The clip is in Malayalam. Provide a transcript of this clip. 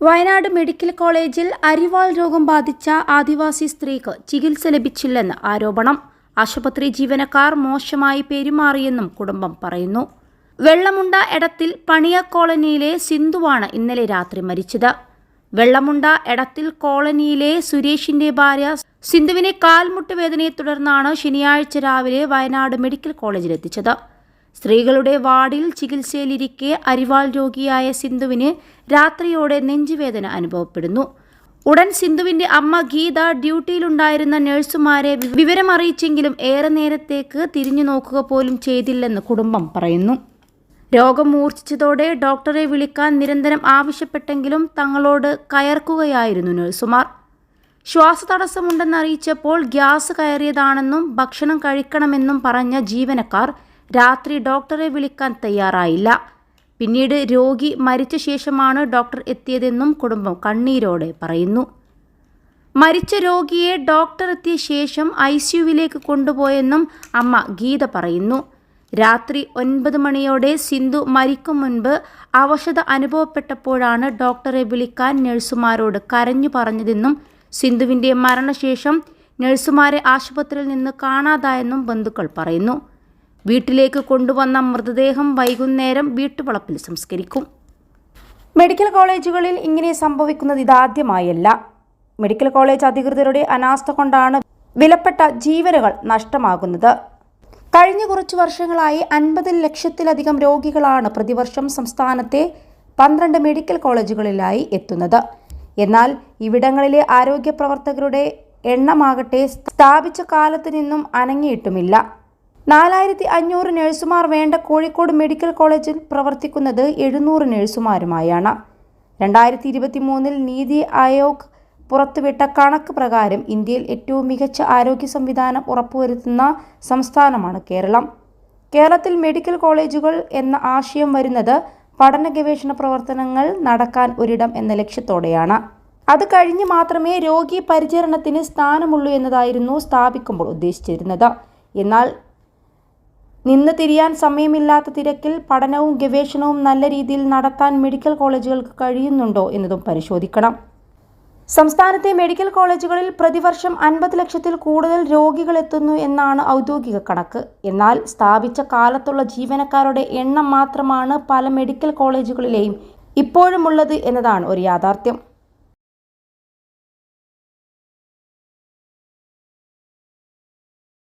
വയനാട് മെഡിക്കൽ കോളേജിൽ അരിവാൾ രോഗം ബാധിച്ച ആദിവാസി സ്ത്രീക്ക് ചികിത്സ ലഭിച്ചില്ലെന്ന് ആരോപണം. ആശുപത്രി ജീവനക്കാർ മോശമായി പെരുമാറിയെന്നും കുടുംബം പറയുന്നു. വെള്ളമുണ്ട എടത്തിൽ പണിയ കോളനിയിലെ സിന്ധുവാണ് ഇന്നലെ രാത്രി മരിച്ചത്. വെള്ളമുണ്ട എടത്തിൽ കോളനിയിലെ സുരേഷിന്റെ ഭാര്യ സിന്ധുവിനെ കാൽമുട്ട് വേദനയെ തുടർന്നാണ് ശനിയാഴ്ച രാവിലെ വയനാട് മെഡിക്കൽ കോളേജിലെത്തിച്ചത്. സ്ത്രീകളുടെ വാർഡിൽ ചികിത്സയിലിരിക്കെ അരിവാൾ രോഗിയായ സിന്ധുവിന് രാത്രിയോടെ നെഞ്ചുവേദന അനുഭവപ്പെടുന്നു. ഉടൻ സിന്ധുവിന്റെ അമ്മ ഗീത ഡ്യൂട്ടിയിലുണ്ടായിരുന്ന നഴ്സുമാരെ വിവരമറിയിച്ചെങ്കിലും ഏറെ നേരത്തേക്ക് തിരിഞ്ഞു നോക്കുക പോലും ചെയ്തില്ലെന്ന് കുടുംബം പറയുന്നു. രോഗം മൂർച്ഛിച്ചതോടെ ഡോക്ടറെ വിളിക്കാൻ നിരന്തരം ആവശ്യപ്പെട്ടെങ്കിലും തങ്ങളോട് കയർക്കുകയായിരുന്നു നഴ്സുമാർ. ശ്വാസതടസ്സമുണ്ടെന്ന് അറിയിച്ചപ്പോൾ ഗ്യാസ് കയറിയതാണെന്നും ഭക്ഷണം കഴിക്കണമെന്നും പറഞ്ഞ ജീവനക്കാർ രാത്രി ഡോക്ടറെ വിളിക്കാൻ തയ്യാറായില്ല. പിന്നീട് രോഗി മരിച്ച ശേഷമാണ് ഡോക്ടർ എത്തിയതെന്നും കുടുംബം കണ്ണീരോടെ പറയുന്നു. മരിച്ച രോഗിയെ ഡോക്ടർ എത്തിയ ശേഷം ഐ സിയുവിലേക്ക് കൊണ്ടുപോയെന്നും അമ്മ ഗീത പറയുന്നു. രാത്രി ഒൻപത് മണിയോടെ സിന്ധു മരിക്കും മുൻപ് അവശത അനുഭവപ്പെട്ടപ്പോഴാണ് ഡോക്ടറെ വിളിക്കാൻ നഴ്സുമാരോട് കരഞ്ഞു പറഞ്ഞതെന്നും സിന്ധുവിന്റെ മരണശേഷം നഴ്സുമാരെ ആശുപത്രിയിൽ നിന്ന് കാണാതായെന്നും ബന്ധുക്കൾ പറയുന്നു. വീട്ടിലേക്ക് കൊണ്ടുവന്ന മൃതദേഹം വൈകുന്നേരം വീട്ടുവളപ്പിൽ സംസ്കരിക്കും. മെഡിക്കൽ കോളേജുകളിൽ ഇങ്ങനെ സംഭവിക്കുന്നത് ഇതാദ്യമായല്ല. മെഡിക്കൽ കോളേജ് അധികൃതരുടെ അനാസ്ഥ കൊണ്ടാണ് വിലപ്പെട്ട ജീവനുകൾ നഷ്ടമാകുന്നത്. കഴിഞ്ഞ കുറച്ചു വർഷങ്ങളായി അൻപത് ലക്ഷത്തിലധികം രോഗികളാണ് പ്രതിവർഷം സംസ്ഥാനത്തെ പന്ത്രണ്ട് മെഡിക്കൽ കോളേജുകളിലായി എത്തുന്നത്. എന്നാൽ ഇവിടങ്ങളിലെ ആരോഗ്യ പ്രവർത്തകരുടെ എണ്ണമാകട്ടെ സ്ഥാപിച്ച കാലത്ത് നിന്നും അനങ്ങിയിട്ടുമില്ല. നാലായിരത്തി അഞ്ഞൂറ് നഴ്സുമാർ വേണ്ട കോഴിക്കോട് മെഡിക്കൽ കോളേജിൽ പ്രവർത്തിക്കുന്നത് എഴുന്നൂറ് നഴ്സുമാരുമായാണ്. രണ്ടായിരത്തി ഇരുപത്തി മൂന്നിൽ നീതി ആയോഗ് പുറത്തുവിട്ട കണക്ക് പ്രകാരം ഇന്ത്യയിൽ ഏറ്റവും മികച്ച ആരോഗ്യ സംവിധാനം ഉറപ്പുവരുത്തുന്ന സംസ്ഥാനമാണ് കേരളം. കേരളത്തിൽ മെഡിക്കൽ കോളേജുകൾ എന്ന ആശയം വരുന്നത് പഠന ഗവേഷണ പ്രവർത്തനങ്ങൾ നടക്കാൻ ഒരിടം എന്ന ലക്ഷ്യത്തോടെയാണ്. അത് കഴിഞ്ഞ് മാത്രമേ രോഗി പരിചരണത്തിന് സ്ഥാനമുള്ളൂ എന്നതായിരുന്നു സ്ഥാപിക്കുമ്പോൾ ഉദ്ദേശിച്ചിരുന്നത്. എന്നാൽ നിന്ന് തിരിയാൻ സമയമില്ലാത്ത തിരക്കിൽ പഠനവും ഗവേഷണവും നല്ല രീതിയിൽ നടത്താൻ മെഡിക്കൽ കോളേജുകൾക്ക് കഴിയുന്നുണ്ടോ എന്നതും പരിശോധിക്കണം. സംസ്ഥാനത്തെ മെഡിക്കൽ കോളേജുകളിൽ പ്രതിവർഷം അൻപത് ലക്ഷത്തിൽ കൂടുതൽ രോഗികൾ എത്തുന്നു എന്നാണ് ഔദ്യോഗിക കണക്ക്. എന്നാൽ സ്ഥാപിച്ച കാലത്തുള്ള ജീവനക്കാരുടെ എണ്ണം മാത്രമാണ് പല മെഡിക്കൽ കോളേജുകളിലെയും ഇപ്പോഴുമുള്ളത് എന്നതാണ് ഒരു യാഥാർത്ഥ്യം.